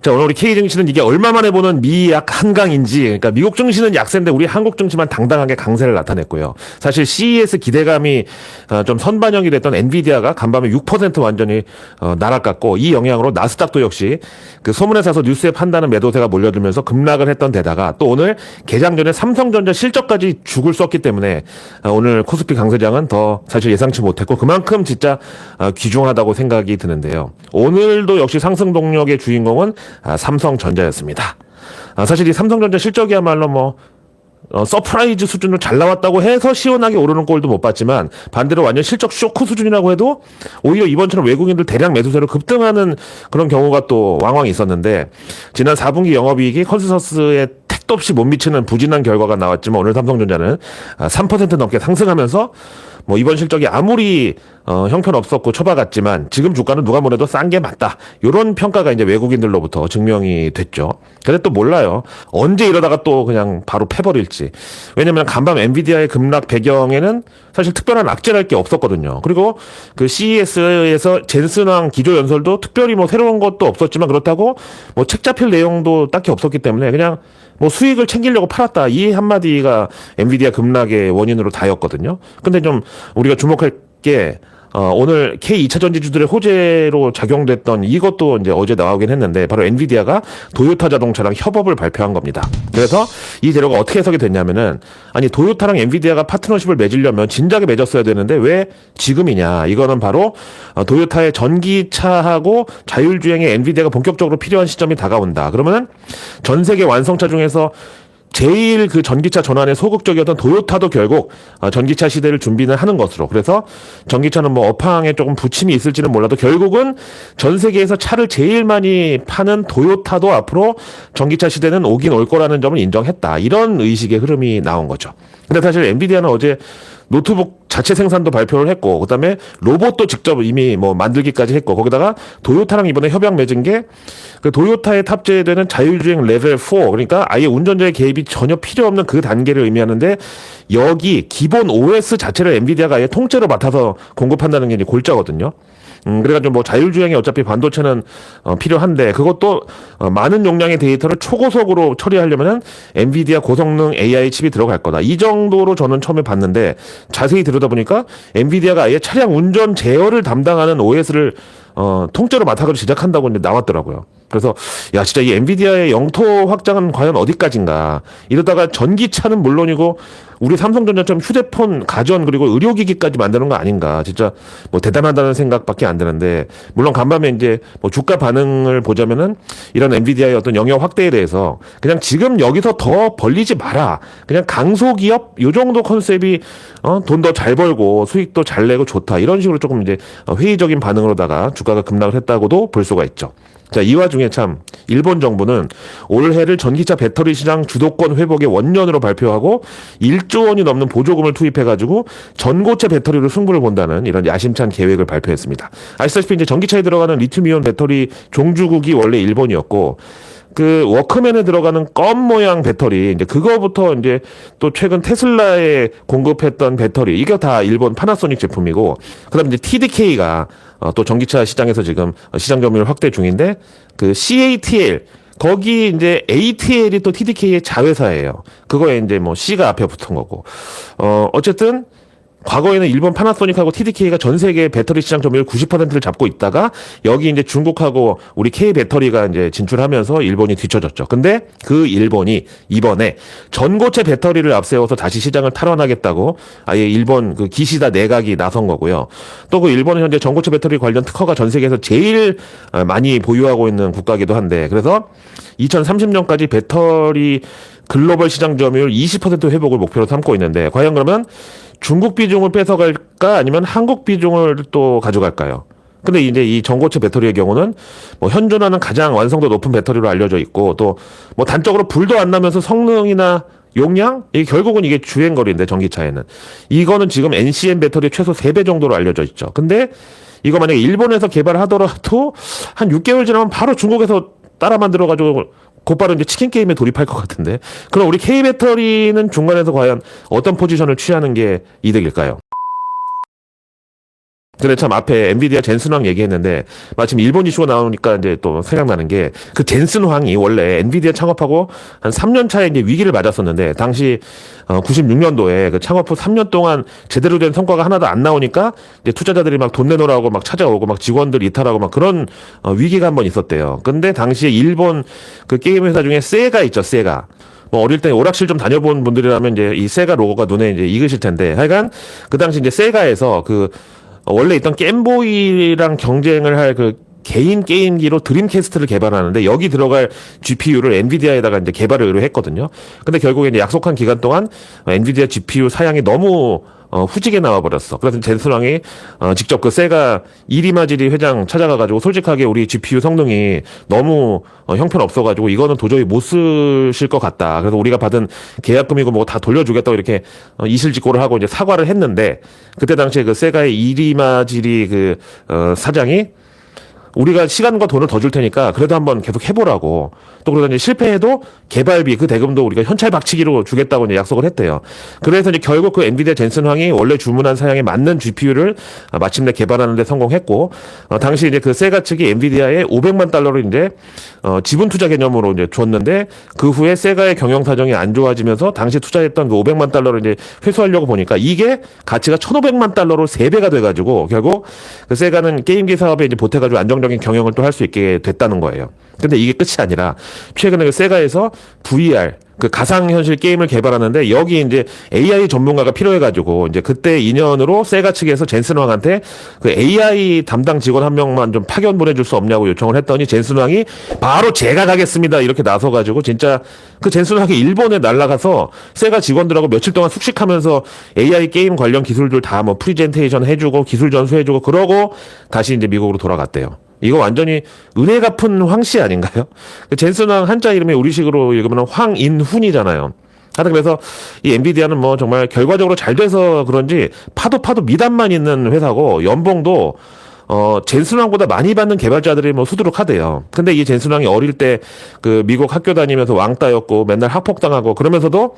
자, 오늘 우리 K 증시는 이게 얼마 만에 보는 미약 한강인지, 그러니까 미국 증시는 약세인데 우리 한국 증시만 당당하게 강세를 나타냈고요. 사실 CES 기대감이 어, 좀 선반영이 됐던 엔비디아가 간밤에 6% 완전히 어, 날아갔고 이 영향으로 나스닥도 역시 그 소문에 사서 뉴스에 판다는 매도세가 몰려들면서 급락을 했던 데다가 또 오늘 개장 전에 삼성전자 실적까지 죽을 썼기 때문에 어, 오늘 코스피 강세장은 더 사실 예상치 못했고 그만큼 진짜 어, 귀중하다고 생각이 드는데요. 오늘도 역시 상승 동력의 주인공은 아, 삼성전자였습니다. 아, 사실 이 삼성전자 실적이야말로 뭐 어, 서프라이즈 수준으로 잘 나왔다고 해서 시원하게 오르는 꼴도 못 봤지만 반대로 완전 실적 쇼크 수준이라고 해도 오히려 이번처럼 외국인들 대량 매수세로 급등하는 그런 경우가 또 왕왕 있었는데 지난 4분기 영업이익이 컨센서스에 택도 없이 못 미치는 부진한 결과가 나왔지만 오늘 삼성전자는 아, 3% 넘게 상승하면서 뭐 이번 실적이 아무리 어, 형편없었고 처박았지만 지금 주가는 누가 뭐래도 싼 게 맞다. 이런 평가가 이제 외국인들로부터 증명이 됐죠. 근데 또 몰라요. 언제 이러다가 또 그냥 바로 패버릴지. 왜냐면 간밤 엔비디아의 급락 배경에는 사실 특별한 악재랄 게 없었거든요. 그리고 그 CES에서 젠슨왕 기조 연설도 특별히 뭐 새로운 것도 없었지만 그렇다고 뭐 책 잡힐 내용도 딱히 없었기 때문에 그냥 뭐 수익을 챙기려고 팔았다. 이 한마디가 엔비디아 급락의 원인으로 다였거든요. 근데 좀 우리가 주목할 게 어, 오늘 K2차 전지주들의 호재로 작용됐던 이것도 이제 어제 나오긴 했는데 바로 엔비디아가 도요타 자동차랑 협업을 발표한 겁니다. 그래서 이 재료가 어떻게 해석이 됐냐면은 아니 도요타랑 엔비디아가 파트너십을 맺으려면 진작에 맺었어야 되는데 왜 지금이냐? 이거는 바로 어, 도요타의 전기차하고 자율주행에 엔비디아가 본격적으로 필요한 시점이 다가온다. 그러면은 전 세계 완성차 중에서 제일 그 전기차 전환에 소극적이었던 도요타도 결국 어, 전기차 시대를 준비는 하는 것으로 그래서 전기차는 뭐 업황에 조금 부침이 있을지는 몰라도 결국은 전 세계에서 차를 제일 많이 파는 도요타도 앞으로 전기차 시대는 오긴 올 거라는 점을 인정했다 이런 의식의 흐름이 나온 거죠. 근데 사실 엔비디아는 어제 노트북 자체 생산도 발표를 했고 그다음에 로봇도 직접 이미 뭐 만들기까지 했고 거기다가 도요타랑 이번에 협약 맺은 게 그 도요타에 탑재되는 자율주행 레벨 4 그러니까 아예 운전자의 개입이 전혀 필요 없는 그 단계를 의미하는데 여기 기본 OS 자체를 엔비디아가 아예 통째로 맡아서 공급한다는 게 이제 골자거든요. 음, 그래가지고 뭐 자율주행이 어차피 반도체는 어, 필요한데 그것도 어, 많은 용량의 데이터를 초고속으로 처리하려면은 엔비디아 고성능 AI 칩이 들어갈 거다. 이 정도로 저는 처음에 봤는데 자세히 들여다보니까 엔비디아가 아예 차량 운전 제어를 담당하는 OS를 어, 통째로 맡아가지고 제작한다고 이제 나왔더라고요. 그래서 야 진짜 이 엔비디아의 영토 확장은 과연 어디까지인가? 이러다가 전기차는 물론이고 우리 삼성전자처럼 휴대폰 가전 그리고 의료기기까지 만드는 거 아닌가? 진짜 뭐 대단하다는 생각밖에 안 드는데 물론 간밤에 이제 뭐 주가 반응을 보자면은 이런 엔비디아의 어떤 영역 확대에 대해서 그냥 지금 여기서 더 벌리지 마라. 그냥 강소기업 요 정도 컨셉이 어, 돈 더 잘 벌고 수익도 잘 내고 좋다. 이런 식으로 조금 이제 어, 회의적인 반응으로다가 주가가 급락을 했다고도 볼 수가 있죠. 자, 이 와중에 참, 일본 정부는 올해를 전기차 배터리 시장 주도권 회복의 원년으로 발표하고 1조 원이 넘는 보조금을 투입해 가지고 전고체 배터리로 승부를 본다는 이런 야심찬 계획을 발표했습니다. 아시다시피 이제 전기차에 들어가는 리튬이온 배터리 종주국이 원래 일본이었고, 그 워크맨에 들어가는 껌 모양 배터리 이제 그거부터 이제 또 최근 테슬라에 공급했던 배터리 이게 다 일본 파나소닉 제품이고 그다음에 이제 TDK가 어, 또 전기차 시장에서 지금 시장 점유율 확대 중인데 그 CATL 거기 이제 ATL이 또 TDK의 자회사예요. 그거에 이제 뭐 C가 앞에 붙은 거고. 어 어쨌든 과거에는 일본 파나소닉하고 TDK가 전 세계 배터리 시장 점유율 90%를 잡고 있다가 여기 이제 중국하고 우리 K 배터리가 이제 진출하면서 일본이 뒤쳐졌죠. 근데 그 일본이 이번에 전고체 배터리를 앞세워서 다시 시장을 탈환하겠다고 아예 일본 그 기시다 내각이 나선 거고요. 또 그 일본은 현재 전고체 배터리 관련 특허가 전 세계에서 제일 어, 많이 보유하고 있는 국가기도 한데 그래서 2030년까지 배터리 글로벌 시장 점유율 20% 회복을 목표로 삼고 있는데 과연 그러면 중국 비중을 뺏어갈까 아니면 한국 비중을 또 가져갈까요? 근데 이제 이 전고체 배터리의 경우는 뭐 현존하는 가장 완성도 높은 배터리로 알려져 있고 또 뭐 단적으로 불도 안 나면서 성능이나 용량 이게 결국은 이게 주행거리인데 전기차에는 이거는 지금 NCM 배터리 최소 3배 정도로 알려져 있죠. 근데 이거 만약에 일본에서 개발하더라도 한 6개월 지나면 바로 중국에서 따라 만들어 가지고 곧바로 이제 치킨 게임에 돌입할 것 같은데 그럼 우리 K 배터리는 중간에서 과연 어떤 포지션을 취하는 게 이득일까요? 근데 참 앞에 엔비디아 젠슨 황 얘기했는데 마침 일본 이슈가 나오니까 이제 또 생각나는 게 그 젠슨 황이 원래 엔비디아 창업하고 한 3년 차에 이제 위기를 맞았었는데 당시 어 96년도에 그 창업 후 3년 동안 제대로 된 성과가 하나도 안 나오니까 이제 투자자들이 막 돈 내놓으라고 막 찾아오고 막 직원들 이탈하고 막 그런 어 위기가 한 번 있었대요. 근데 당시에 일본 그 게임 회사 중에 세가 있죠, 세가. 뭐 어릴 때 오락실 좀 다녀본 분들이라면 이제 이 세가 로고가 눈에 이제 익으실 텐데 하여간 그 당시 이제 세가에서 그 원래 있던 겜보이랑 경쟁을 할 그 개인 게임기로 드림캐스트를 개발하는데 여기 들어갈 GPU를 엔비디아에다가 이제 개발을 의뢰했거든요. 근데 결국에 이제 약속한 기간 동안 엔비디아 GPU 사양이 너무 어, 후지게 나와버렸어. 그래서 젠슨왕이 어, 직접 그 세가 이리마지리 회장 찾아가가지고 솔직하게 우리 GPU 성능이 너무 어, 형편없어가지고 이거는 도저히 못 쓰실 것 같다. 그래서 우리가 받은 계약금이고 뭐다 돌려주겠다고 이렇게 어, 이실직고를 하고 이제 사과를 했는데 그때 당시에 그 세가의 이리마지리 그 어, 사장이 우리가 시간과 돈을 더 줄 테니까 그래도 한번 계속 해보라고. 또 그러다 이제 실패해도 개발비 그 대금도 우리가 현찰 박치기로 주겠다고 이제 약속을 했대요. 그래서 이제 결국 그 엔비디아 젠슨 황이 원래 주문한 사양에 맞는 GPU를 마침내 개발하는데 성공했고, 어, 당시 이제 그 세가 측이 엔비디아에 500만 달러를 이제 어, 지분 투자 개념으로 이제 줬는데 그 후에 세가의 경영 사정이 안 좋아지면서 당시 투자했던 그 500만 달러를 이제 회수하려고 보니까 이게 가치가 1,500만 달러로 3배가 돼가지고 결국 그 세가는 게임기 사업에 이제 보태가지고 안정적인 경영을 또 할 수 있게 됐다는 거예요. 근데 이게 끝이 아니라 최근에 그 세가에서 VR 그 가상현실 게임을 개발하는데 여기 이제 AI 전문가가 필요해가지고 이제 그때 인연으로 세가 측에서 젠슨 왕한테 그 AI 담당 직원 한 명만 좀 파견 보내줄 수 없냐고 요청을 했더니 젠슨 왕이 바로 제가 가겠습니다 이렇게 나서가지고 진짜 그 젠슨 왕이 일본에 날라가서 세가 직원들하고 며칠 동안 숙식하면서 AI 게임 관련 기술들 다 뭐 프리젠테이션 해주고 기술 전수해주고 그러고 다시 이제 미국으로 돌아갔대요. 이거 완전히 은혜 갚은 황씨 아닌가요? 그 젠슨왕 한자 이름이 우리식으로 읽으면 황인훈이잖아요. 하여튼 그래서 이 엔비디아는 뭐 정말 결과적으로 잘 돼서 그런지 파도 파도 미담만 있는 회사고 연봉도 어, 젠슨왕보다 많이 받는 개발자들이 뭐 수두룩 하대요. 근데 이 젠슨왕이 어릴 때 그 미국 학교 다니면서 왕따였고 맨날 학폭당하고 그러면서도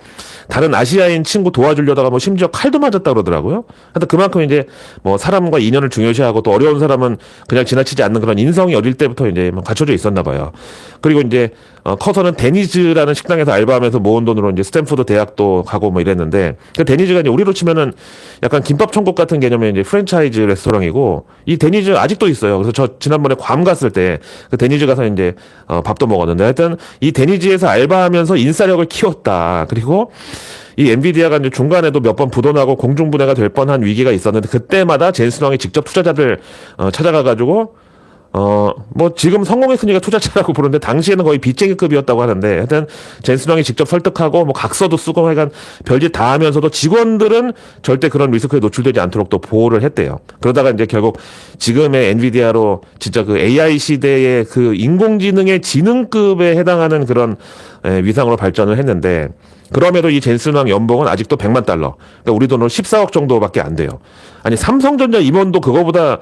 다른 아시아인 친구 도와주려다가 뭐 심지어 칼도 맞았다 그러더라고요. 하여튼 그만큼 이제 뭐 사람과 인연을 중요시하고 또 어려운 사람은 그냥 지나치지 않는 그런 인성이 어릴 때부터 이제 뭐 갖춰져 있었나 봐요. 그리고 이제 어, 커서는 데니즈라는 식당에서 알바하면서 모은 돈으로 이제 스탠포드 대학도 가고 뭐 이랬는데 그 데니즈가 이제 우리로 치면은 약간 김밥 천국 같은 개념의 이제 프랜차이즈 레스토랑이고 이 데니즈 아직도 있어요. 그래서 저 지난번에 괌 갔을 때 그 데니즈 가서 이제 어, 밥도 먹었는데 하여튼 이 데니즈에서 알바하면서 인싸력을 키웠다. 그리고 이 엔비디아가 이제 중간에도 몇 번 부도나고 공중분해가 될 뻔한 위기가 있었는데 그때마다 젠슨왕이 직접 투자자들 어, 찾아가가지고 어, 뭐, 지금 성공했으니까 투자자라고 부르는데, 당시에는 거의 빚쟁이급이었다고 하는데, 하여튼, 젠슨왕이 직접 설득하고, 뭐, 각서도 쓰고, 하여간, 별짓 다 하면서도 직원들은 절대 그런 리스크에 노출되지 않도록 또 보호를 했대요. 그러다가 이제 결국, 지금의 엔비디아로, 진짜 그 AI 시대의 그 인공지능의 지능급에 해당하는 그런 에, 위상으로 발전을 했는데, 그럼에도 이 젠슨왕 연봉은 아직도 100만 달러. 그러니까 우리 돈으로 14억 정도밖에 안 돼요. 아니, 삼성전자 임원도 그거보다,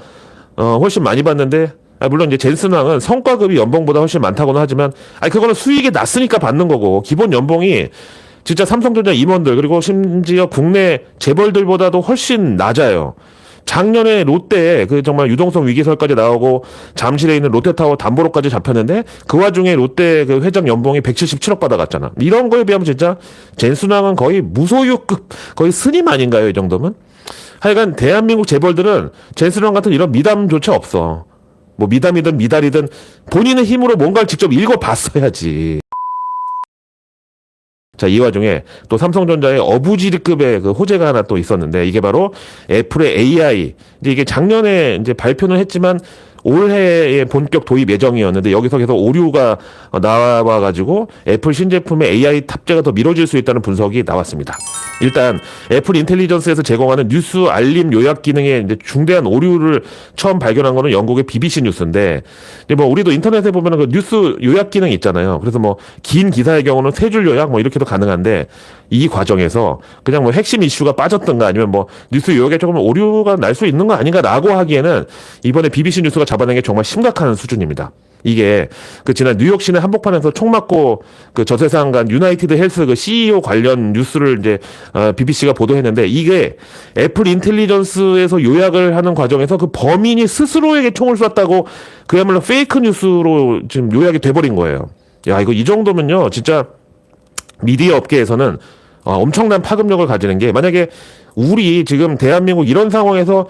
어, 훨씬 많이 받는데, 아, 물론 이제 젠슨 왕은 성과급이 연봉보다 훨씬 많다고는 하지만, 아니, 그거는 수익이 낮으니까 받는 거고, 기본 연봉이 진짜 삼성전자 임원들, 그리고 심지어 국내 재벌들보다도 훨씬 낮아요. 작년에 롯데 그 정말 유동성 위기설까지 나오고 잠실에 있는 롯데타워 담보로까지 잡혔는데 그 와중에 롯데 그 회장 연봉이 177억 받아갔잖아. 이런 거에 비하면 진짜 젠순왕은 거의 무소유급 거의 스님 아닌가요 이 정도면? 하여간 대한민국 재벌들은 젠순왕 같은 이런 미담조차 없어. 뭐 미담이든 미달이든 본인의 힘으로 뭔가를 직접 읽어봤어야지. 자, 이 와중에 또 삼성전자의 어부지리급의 그 호재가 하나 또 있었는데 이게 바로 애플의 AI. 이제 이게 작년에 이제 발표는 했지만 올해에 본격 도입 예정이었는데 여기서 계속 오류가 나와가지고 애플 신제품의 AI 탑재가 더 미뤄질 수 있다는 분석이 나왔습니다. 일단 애플 인텔리전스에서 제공하는 뉴스 알림 요약 기능에 이제 중대한 오류를 처음 발견한 거는 영국의 BBC 뉴스인데, 뭐 우리도 인터넷에 보면은 그 뉴스 요약 기능 이 있잖아요. 그래서 뭐 긴 기사의 경우는 세 줄 요약 뭐 이렇게도 가능한데 이 과정에서 그냥 뭐 핵심 이슈가 빠졌던가 아니면 뭐 뉴스 요약에 조금 오류가 날 수 있는 거 아닌가라고 하기에는 이번에 BBC 뉴스가 잡아낸 게 정말 심각한 수준입니다. 이게 그 지난 뉴욕 시내 한복판에서 총 맞고 그 저세상 간 유나이티드 헬스 그 CEO 관련 뉴스를 이제 어, BBC가 보도했는데 이게 애플 인텔리전스에서 요약을 하는 과정에서 그 범인이 스스로에게 총을 쐈다고 그야말로 페이크 뉴스로 지금 요약이 돼버린 거예요. 야 이거 이 정도면요 진짜 미디어 업계에서는 어, 엄청난 파급력을 가지는 게 만약에 우리 지금 대한민국 이런 상황에서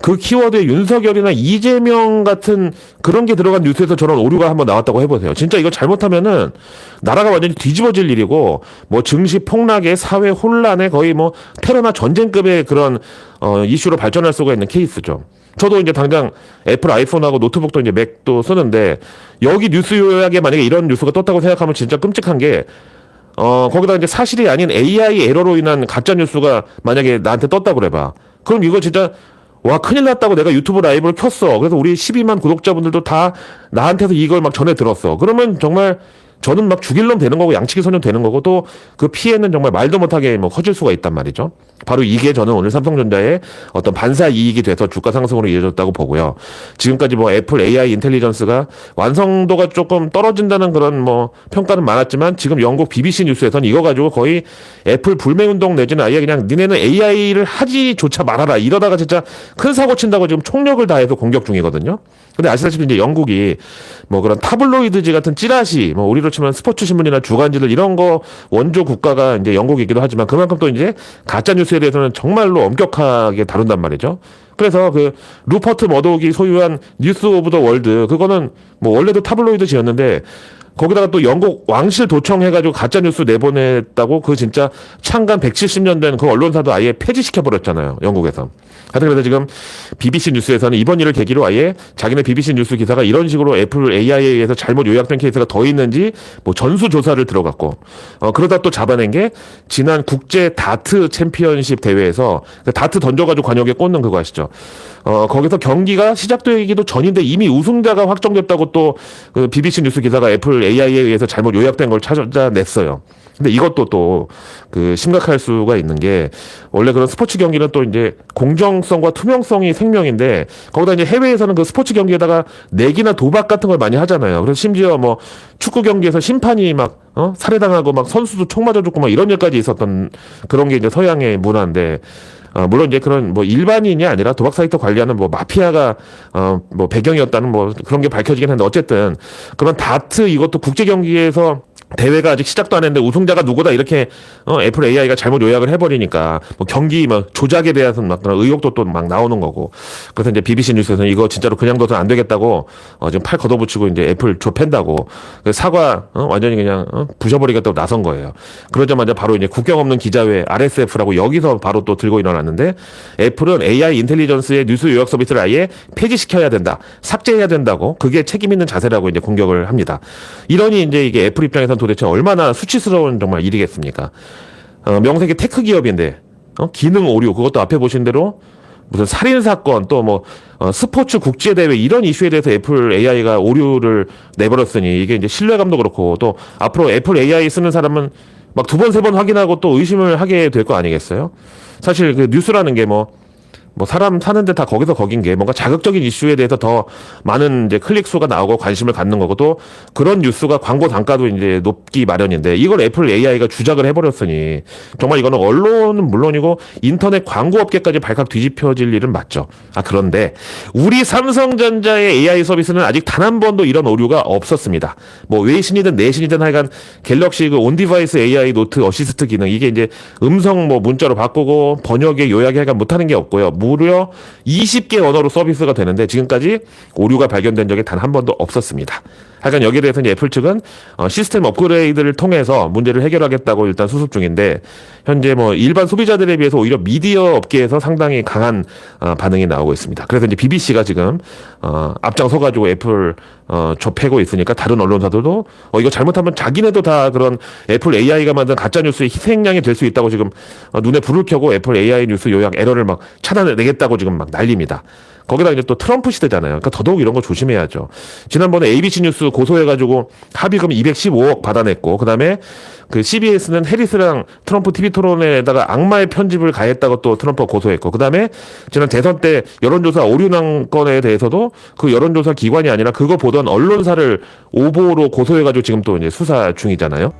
그 키워드에 윤석열이나 이재명 같은 그런 게 들어간 뉴스에서 저런 오류가 한번 나왔다고 해보세요. 진짜 이거 잘못하면은 나라가 완전히 뒤집어질 일이고 뭐 증시 폭락에 사회 혼란에 거의 뭐 테러나 전쟁급의 그런 어, 이슈로 발전할 수가 있는 케이스죠. 저도 이제 당장 애플 아이폰하고 노트북도 이제 맥도 쓰는데 여기 뉴스 요약에 만약에 이런 뉴스가 떴다고 생각하면 진짜 끔찍한 게 어, 거기다 이제 사실이 아닌 AI 에러로 인한 가짜 뉴스가 만약에 나한테 떴다 그래봐. 그럼 이거 진짜 와 큰일 났다고 내가 유튜브 라이브를 켰어. 그래서 우리 12만 구독자분들도 다 나한테서 이걸 막 전해 들었어. 그러면 정말 저는 막 죽일 놈 되는 거고 양치기 소년 되는 거고 또 그 피해는 정말 말도 못하게 뭐 커질 수가 있단 말이죠. 바로 이게 저는 오늘 삼성전자의 어떤 반사 이익이 돼서 주가 상승으로 이어졌다고 보고요. 지금까지 뭐 애플 AI 인텔리전스가 완성도가 조금 떨어진다는 그런 뭐 평가는 많았지만 지금 영국 BBC 뉴스에서는 이거 가지고 거의 애플 불매 운동 내지는 아예 그냥 니네는 AI를 하지조차 말아라 이러다가 진짜 큰 사고 친다고 지금 총력을 다해서 공격 중이거든요. 근데 아시다시피 이제 영국이 뭐 그런 타블로이드지 같은 찌라시, 뭐 우리로 치면 스포츠 신문이나 주간지들 이런 거 원조 국가가 이제 영국이기도 하지만 그만큼 또 이제 가짜 뉴스에 대해서는 정말로 엄격하게 다룬단 말이죠. 그래서 그 루퍼트 머독이 소유한 뉴스 오브 더 월드 그거는 뭐 원래도 타블로이드지였는데 거기다가 또 영국 왕실 도청해가지고 가짜 뉴스 내보냈다고 그 진짜 창간 170년 된 그 언론사도 아예 폐지시켜 버렸잖아요 영국에서. 하여튼 그래서 지금 BBC 뉴스에서는 이번 일을 계기로 아예 자기네 BBC 뉴스 기사가 이런 식으로 애플 AI에 의해서 잘못 요약된 케이스가 더 있는지 뭐 전수 조사를 들어갔고 어 그러다 또 잡아낸 게 지난 국제 다트 챔피언십 대회에서 그 다트 던져가지고 관역에 꽂는 그거 아시죠? 어 거기서 경기가 시작되기도 전인데 이미 우승자가 확정됐다고 또 그 BBC 뉴스 기사가 애플 AI에 의해서 잘못 요약된 걸 찾아냈어요. 근데 이것도 또 그 심각할 수가 있는 게 원래 그런 스포츠 경기는 또 이제 공정성과 투명성이 생명인데 거기다 이제 해외에서는 그 스포츠 경기에다가 내기나 도박 같은 걸 많이 하잖아요. 그래서 심지어 뭐 축구 경기에서 심판이 막 어? 살해당하고 막 선수도 총 맞아 죽고 막 이런 일까지 있었던 그런 게 이제 서양의 문화인데 어, 물론 이제 그런 뭐 일반인이 아니라 도박 사이트 관리하는 뭐 마피아가 어, 뭐 배경이었다는 뭐 그런 게 밝혀지긴 했는데 어쨌든 그런 다트 이것도 국제 경기에서 대회가 아직 시작도 안 했는데 우승자가 누구다 이렇게 어, 애플 AI가 잘못 요약을 해버리니까 뭐 경기 막 조작에 대해서 막 그런 의혹도 또 막 나오는 거고 그래서 이제 BBC 뉴스에서는 이거 진짜로 그냥 둬서 안 되겠다고 어, 지금 팔 걷어붙이고 이제 애플 좁힌다고 그 사과 어, 완전히 그냥 어, 부셔버리겠다고 나선 거예요. 그러자마자 바로 이제 국경 없는 기자회 RSF라고 여기서 바로 또 들고 일어났는데 애플은 AI 인텔리전스의 뉴스 요약 서비스를 아예 폐지시켜야 된다, 삭제해야 된다고 그게 책임 있는 자세라고 이제 공격을 합니다. 이러니 이제 이게 애플 입장에서는 도대체 얼마나 수치스러운 정말 일이겠습니까? 어, 명색이 테크 기업인데 어? 기능 오류 그것도 앞에 보신 대로 무슨 살인 사건 또뭐 어, 스포츠 국제 대회 이런 이슈에 대해서 애플 AI가 오류를 내버렸으니 이게 이제 신뢰감도 그렇고 또 앞으로 애플 AI 쓰는 사람은 막 두 번 세 번 확인하고 또 의심을 하게 될 거 아니겠어요? 사실 그 뉴스라는 게뭐 뭐 사람 사는데 다 거기서 거긴 게 뭔가 자극적인 이슈에 대해서 더 많은 이제 클릭 수가 나오고 관심을 갖는 거고 또 그런 뉴스가 광고 단가도 이제 높기 마련인데 이걸 애플 AI가 주작을 해버렸으니 정말 이거는 언론은 물론이고 인터넷 광고 업계까지 발칵 뒤집혀질 일은 맞죠. 아 그런데 우리 삼성전자의 AI 서비스는 아직 단 한 번도 이런 오류가 없었습니다. 뭐 외신이든 내신이든 하여간 갤럭시 그 온디바이스 AI 노트 어시스트 기능 이게 이제 음성 뭐 문자로 바꾸고 번역에 하여간 못하는 게 없고요. 무려 20개 언어로 서비스가 되는데 지금까지 오류가 발견된 적이 단 한 번도 없었습니다. 하여간 여기에 대해서는 애플 측은 어, 시스템 업그레이드를 통해서 문제를 해결하겠다고 일단 수습 중인데 현재 뭐 일반 소비자들에 비해서 오히려 미디어 업계에서 상당히 강한 어, 반응이 나오고 있습니다. 그래서 이제 BBC가 지금 어, 앞장서 가지고 애플 어, 좁히고 있으니까 다른 언론사들도 어, 이거 잘못하면 자기네도 다 그런 애플 AI가 만든 가짜 뉴스의 희생양이 될 수 있다고 지금 어, 눈에 불을 켜고 애플 AI 뉴스 요약 에러를 막 차단해내겠다고 지금 막 난립니다. 거기다 이제 또 트럼프 시대잖아요. 그러니까 더더욱 이런 거 조심해야죠. 지난번에 ABC 뉴스 고소해가지고 합의금 215억 받아냈고, 그 다음에 그 CBS는 해리스랑 트럼프 TV 토론에다가 악마의 편집을 가했다고 또 트럼프가 고소했고, 그 다음에 지난 대선 때 여론조사 오류 난 건에 대해서도 그 여론조사 기관이 아니라 그거 보던 어떤 언론사를 오보로 고소해가지고 지금 또 이제 수사 중이잖아요.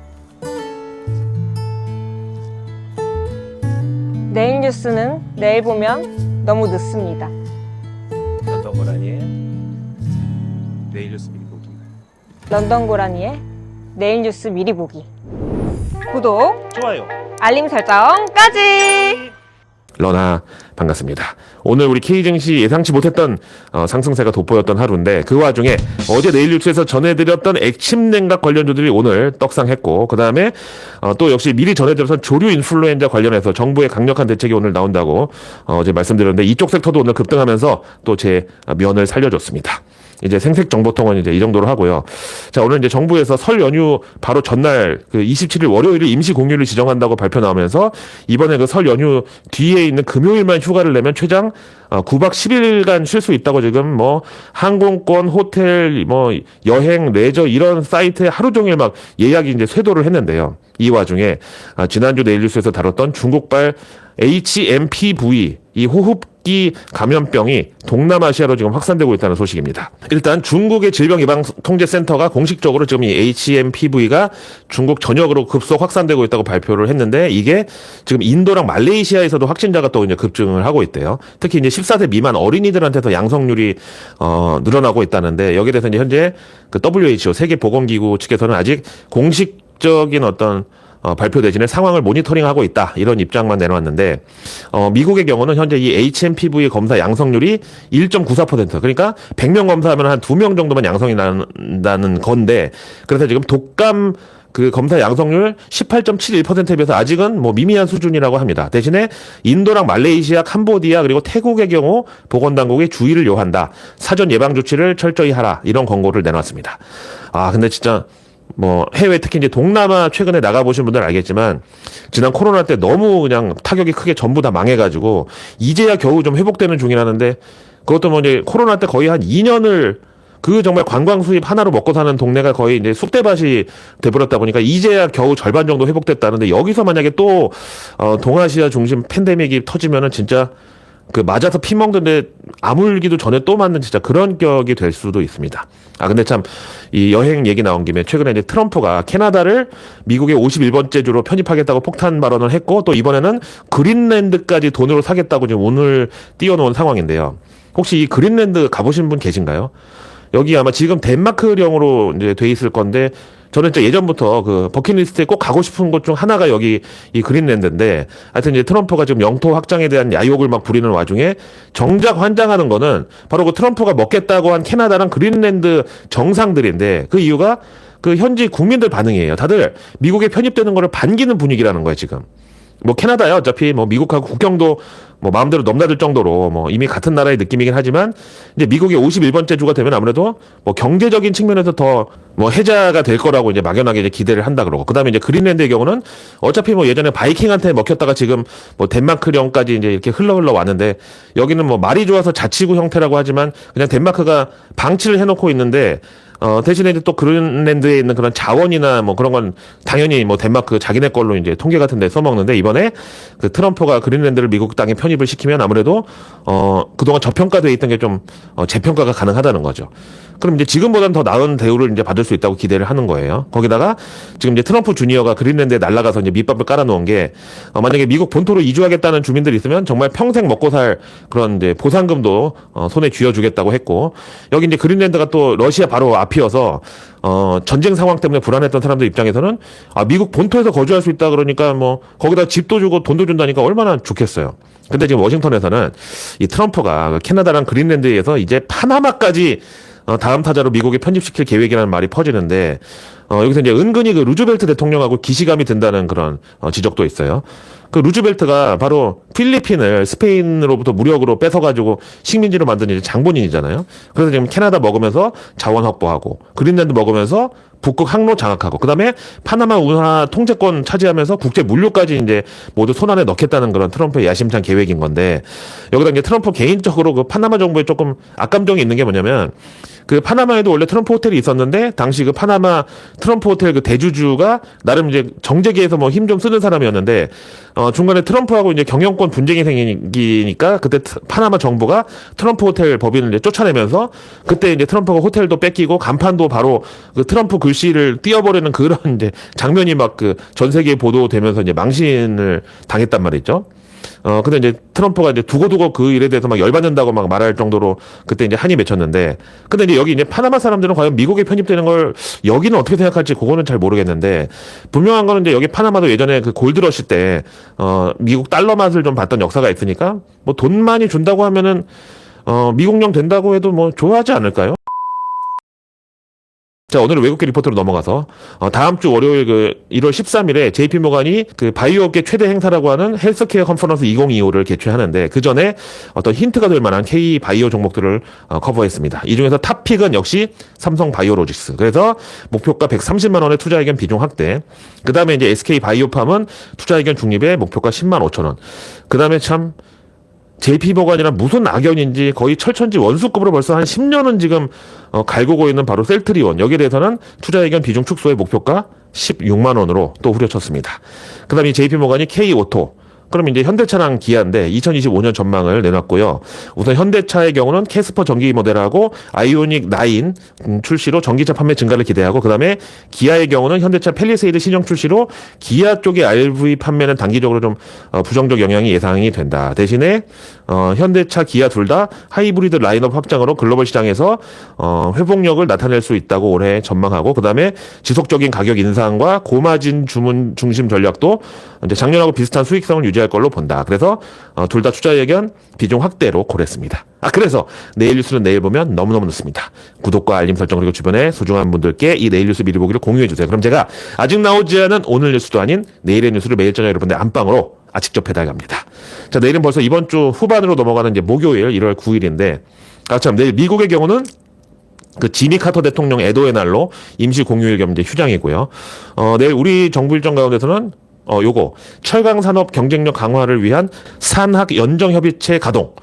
내일 뉴스는 내일 보면 너무 늦습니다. 런던 고라니의 내일 뉴스 미리 보기. 런던 고라니의 내일 뉴스 미리 보기. 구독, 좋아요. 알림 설정까지! 러나 반갑습니다. 오늘 우리 K 증시 예상치 못했던 어, 상승세가 돋보였던 하루인데 그 와중에 어제 내일 뉴스에서 전해드렸던 액침 냉각 관련주들이 오늘 떡상했고 그 다음에 어, 또 역시 미리 전해드렸던 조류 인플루엔자 관련해서 정부의 강력한 대책이 오늘 나온다고 어, 어제 말씀드렸는데 이쪽 섹터도 오늘 급등하면서 또 제 면을 살려줬습니다. 이제 생색 정보통은 이제 이 정도로 하고요. 자, 오늘 이제 정부에서 설 연휴 바로 전날 그 27일 월요일을 임시 공휴일을 지정한다고 발표 나오면서 이번에 그 설 연휴 뒤에 있는 금요일만 휴가를 내면 최장 어, 9박 10일간 쉴 수 있다고 지금 뭐 항공권, 호텔, 뭐 여행, 레저 이런 사이트에 하루 종일 막 예약이 이제 쇄도를 했는데요. 이 와중에 아, 지난주 내일뉴스에서 다뤘던 중국발 HMPV 이 호흡기 감염병이 동남아시아로 지금 확산되고 있다는 소식입니다. 일단 중국의 질병예방통제센터가 공식적으로 지금 이 HMPV가 중국 전역으로 급속 확산되고 있다고 발표를 했는데 이게 지금 인도랑 말레이시아에서도 확진자가 또 이제 급증을 하고 있대요. 특히 이제 14세 미만 어린이들한테서 양성률이 어 늘어나고 있다는데 여기에 대해서 이제 현재 그 WHO 세계보건기구 측에서는 아직 공식적인 어떤 어, 발표 대신에 상황을 모니터링하고 있다 이런 입장만 내놓았는데 어, 미국의 경우는 현재 이 HMPV 검사 양성률이 1.94% 그러니까 100명 검사하면 한 2명 정도만 양성이 난다는 건데 그래서 지금 독감 그 검사 양성률 18.71%에 비해서 아직은 뭐 미미한 수준이라고 합니다. 대신에 인도랑 말레이시아, 캄보디아 그리고 태국의 경우 보건당국이 주의를 요한다. 사전 예방 조치를 철저히 하라. 이런 권고를 내놨습니다. 아 근데 진짜 뭐 해외 특히 이제 동남아 최근에 나가 보신 분들 은 알겠지만 지난 코로나 때 너무 그냥 타격이 크게 전부 다 망해가지고 이제야 겨우 좀 회복되는 중이라는데 그것도 뭐 이제 코로나 때 거의 한 2년을 그 정말 관광 수입 하나로 먹고 사는 동네가 거의 이제 쑥대밭이 돼버렸다 보니까 이제야 겨우 절반 정도 회복됐다는데 여기서 만약에 또 어, 동아시아 중심 팬데믹이 터지면은 진짜 그 맞아서 피 먹는데 아물기도 전에 또 맞는 진짜 그런 격이 될 수도 있습니다. 아 근데 참 이 여행 얘기 나온 김에 최근에 이제 트럼프가 캐나다를 미국의 51번째 주로 편입하겠다고 폭탄 발언을 했고 또 이번에는 그린랜드까지 돈으로 사겠다고 지금 오늘 띄워놓은 상황인데요. 혹시 이 그린랜드 가보신 분 계신가요? 여기 아마 지금 덴마크령으로 이제 돼 있을 건데 저는 진짜 예전부터 그 버킷리스트에 꼭 가고 싶은 곳 중 하나가 여기 이 그린랜드인데 하여튼 이제 트럼프가 지금 영토 확장에 대한 야욕을 막 부리는 와중에 정작 환장하는 거는 바로 그 트럼프가 먹겠다고 한 캐나다랑 그린랜드 정상들인데 그 이유가 그 현지 국민들 반응이에요. 다들 미국에 편입되는 거를 반기는 분위기라는 거예요, 지금. 뭐 캐나다야 어차피 뭐 미국하고 국경도 뭐 마음대로 넘나들 정도로 뭐 이미 같은 나라의 느낌이긴 하지만 이제 미국이 51번째 주가 되면 아무래도 뭐 경제적인 측면에서 더 뭐 해자가 될 거라고 이제 막연하게 이제 기대를 한다 그러고 그다음에 이제 그린랜드의 경우는 어차피 뭐 예전에 바이킹한테 먹혔다가 지금 뭐 덴마크령까지 이제 이렇게 흘러 흘러 왔는데 여기는 뭐 말이 좋아서 자치구 형태라고 하지만 그냥 덴마크가 방치를 해놓고 있는데 어, 대신에 이제 또 그린랜드에 있는 그런 자원이나 뭐 그런 건 당연히 뭐 덴마크 자기네 걸로 이제 통계 같은 데 써먹는데 이번에 그 트럼프가 그린랜드를 미국 땅에 편입을 시키면 아무래도 어, 그동안 저평가돼 있던 게 좀 어, 재평가가 가능하다는 거죠. 그럼 이제 지금보다는 더 나은 대우를 이제 받을 수 있다고 기대를 하는 거예요. 거기다가 지금 이제 트럼프 주니어가 그린랜드에 날아가서 이제 밑밥을 깔아놓은 게 어, 만약에 미국 본토로 이주하겠다는 주민들이 있으면 정말 평생 먹고 살 그런 이제 보상금도 어, 손에 쥐어주겠다고 했고 여기 이제 그린랜드가 또 러시아 바로 앞 이어서 어, 전쟁 상황 때문에 불안했던 사람들 입장에서는 아, 미국 본토에서 거주할 수 있다 그러니까 뭐 거기다 집도 주고 돈도 준다니까 얼마나 좋겠어요. 근데 지금 워싱턴에서는 이 트럼프가 그 캐나다랑 그린랜드에서 이제 파나마까지 어, 다음 타자로 미국에 편입시킬 계획이라는 말이 퍼지는데 어, 여기서 이제 은근히 그 루즈벨트 대통령하고 기시감이 든다는 그런 어, 지적도 있어요. 그 루즈벨트가 바로 필리핀을 스페인으로부터 무력으로 뺏어가지고 식민지로 만든 이제 장본인이잖아요. 그래서 지금 캐나다 먹으면서 자원 확보하고 그린랜드 먹으면서 북극 항로 장악하고 그다음에 파나마 운하 통제권 차지하면서 국제 물류까지 이제 모두 손안에 넣겠다는 그런 트럼프의 야심찬 계획인 건데 여기다 이제 트럼프 개인적으로 그 파나마 정부에 조금 악감정이 있는 게 뭐냐면 그 파나마에도 원래 트럼프 호텔이 있었는데 당시 그 파나마 트럼프 호텔 그 대주주가 나름 이제 정재계에서 뭐 힘 좀 쓰는 사람이었는데 어, 중간에 트럼프하고 이제 경영권 분쟁이 생기니까 그때 트- 파나마 정부가 트럼프 호텔 법인을 이제 쫓아내면서 그때 이제 트럼프가 호텔도 뺏기고 간판도 바로 그 트럼프 글 씨를 띄워버리는 그런 이제 장면이 막 그 전 세계에 보도되면서 이제 망신을 당했단 말이죠. 어, 근데 이제 트럼프가 이제 두고두고 그 일에 대해서 막 열받는다고 막 말할 정도로 그때 이제 한이 맺혔는데 근데 이제 여기 이제 파나마 사람들은 과연 미국에 편입되는 걸 여기는 어떻게 생각할지 그거는 잘 모르겠는데 분명한 거는 이제 여기 파나마도 예전에 그 골드러시 때 어, 미국 달러 맛을 좀 봤던 역사가 있으니까 뭐 돈 많이 준다고 하면은 어, 미국령 된다고 해도 뭐 좋아하지 않을까요? 자, 오늘 외국계 리포트로 넘어가서 어, 다음 주 월요일 그 1월 13일에 JP 모간이 그 바이오 업계 최대 행사라고 하는 헬스케어 컨퍼런스 2025를 개최하는데 그 전에 어떤 힌트가 될 만한 K 바이오 종목들을 어, 커버했습니다. 이 중에서 탑픽은 역시 삼성 바이오로직스. 그래서 목표가 130만 원의 투자 의견 비중 확대. 그다음에 이제 SK 바이오팜은 투자 의견 중립에 목표가 10만 5천 원. 그다음에 참 JP모간이라 무슨 악연인지 거의 철천지 원수급으로 벌써 한 10년은 지금 어, 갈구고 있는 바로 셀트리온 여기에 대해서는 투자 의견 비중 축소의 목표가 16만 원으로 또 후려쳤습니다. 그다음에 이 JP모간이 K오토 그럼 이제 현대차랑 기아인데 2025년 전망을 내놨고요. 우선 현대차의 경우는 캐스퍼 전기 모델하고 아이오닉 9 음, 출시로 전기차 판매 증가를 기대하고 그다음에 기아의 경우는 현대차 펠리세이드 신형 출시로 기아 쪽의 RV 판매는 단기적으로 좀 어, 부정적 영향이 예상이 된다. 대신에 어, 현대차, 기아 둘 다 하이브리드 라인업 확장으로 글로벌 시장에서 어, 회복력을 나타낼 수 있다고 올해 전망하고 그다음에 지속적인 가격 인상과 고마진 주문 중심 전략도 이제 작년하고 비슷한 수익성을 유지할 걸로 본다. 그래서 어, 둘 다 투자 의견 비중 확대로 고랬습니다. 아 그래서 내일 뉴스는 내일 보면 너무너무 늦습니다. 구독과 알림 설정 그리고 주변에 소중한 분들께 이 내일 뉴스 미리 보기를 공유해 주세요. 그럼 제가 아직 나오지 않은 오늘 뉴스도 아닌 내일의 뉴스를 매일 저녁 여러분들 안방으로 아 직접 배달 갑니다. 자 내일은 벌써 이번 주 후반으로 넘어가는 이제 목요일 1월 9일인데 아 참 내일 미국의 경우는 그 지미 카터 대통령 애도의 날로 임시 공휴일 겸 이제 휴장이고요. 어, 내일 우리 정부 일정 가운데서는 어, 요거 철강 산업 경쟁력 강화를 위한 산학 연정 협의체 가동.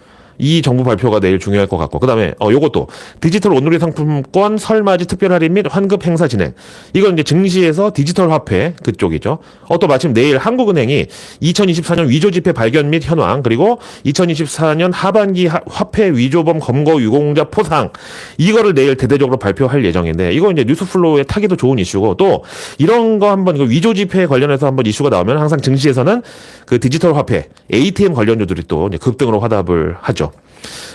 이 정부 발표가 내일 중요할 것 같고 그다음에 어 요것도 디지털 온누리 상품권 설맞이 특별 할인 및 환급 행사 진행. 이건 이제 증시에서 디지털 화폐 그쪽이죠. 어또 마침 내일 한국은행이 2024년 위조 지폐 발견 및 현황 그리고 2024년 하반기 하- 화폐 위조범 검거 유공자 포상. 이거를 내일 대대적으로 발표할 예정인데 이거 이제 뉴스플로우에 타기도 좋은 이슈고 또 이런 거 한번 이거 위조 지폐 관련해서 한번 이슈가 나오면 항상 증시에서는 그 디지털 화폐 ATM 관련주들이 또 급등으로 화답을 하죠.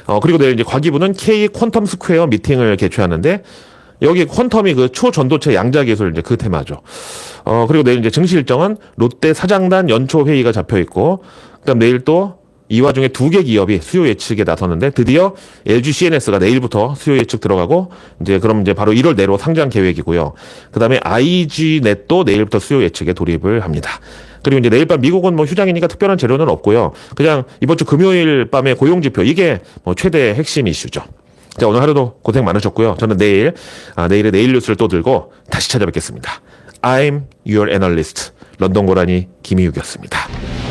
어 그리고 내일 이제 과기부는 K 퀀텀 스퀘어 미팅을 개최하는데 여기 퀀텀이 그 초전도체 양자 기술 이제 그 테마죠. 어 그리고 내일 이제 증시 일정은 롯데 사장단 연초 회의가 잡혀 있고 그다음 내일 또 이 와중에 두 개 기업이 수요 예측에 나섰는데 드디어 LG CNS가 내일부터 수요 예측 들어가고 이제 그럼 이제 바로 1월 내로 상장 계획이고요. 그다음에 IG 넷도 내일부터 수요 예측에 돌입을 합니다. 그리고 이제 내일 밤 미국은 뭐 휴장이니까 특별한 재료는 없고요. 그냥 이번 주 금요일 밤에 고용 지표 이게 뭐 최대 핵심 이슈죠. 자, 오늘 하루도 고생 많으셨고요. 저는 내일, 아, 내일의 내일 뉴스를 또 들고 다시 찾아뵙겠습니다. I'm your analyst. 런던 고라니 김희욱이었습니다.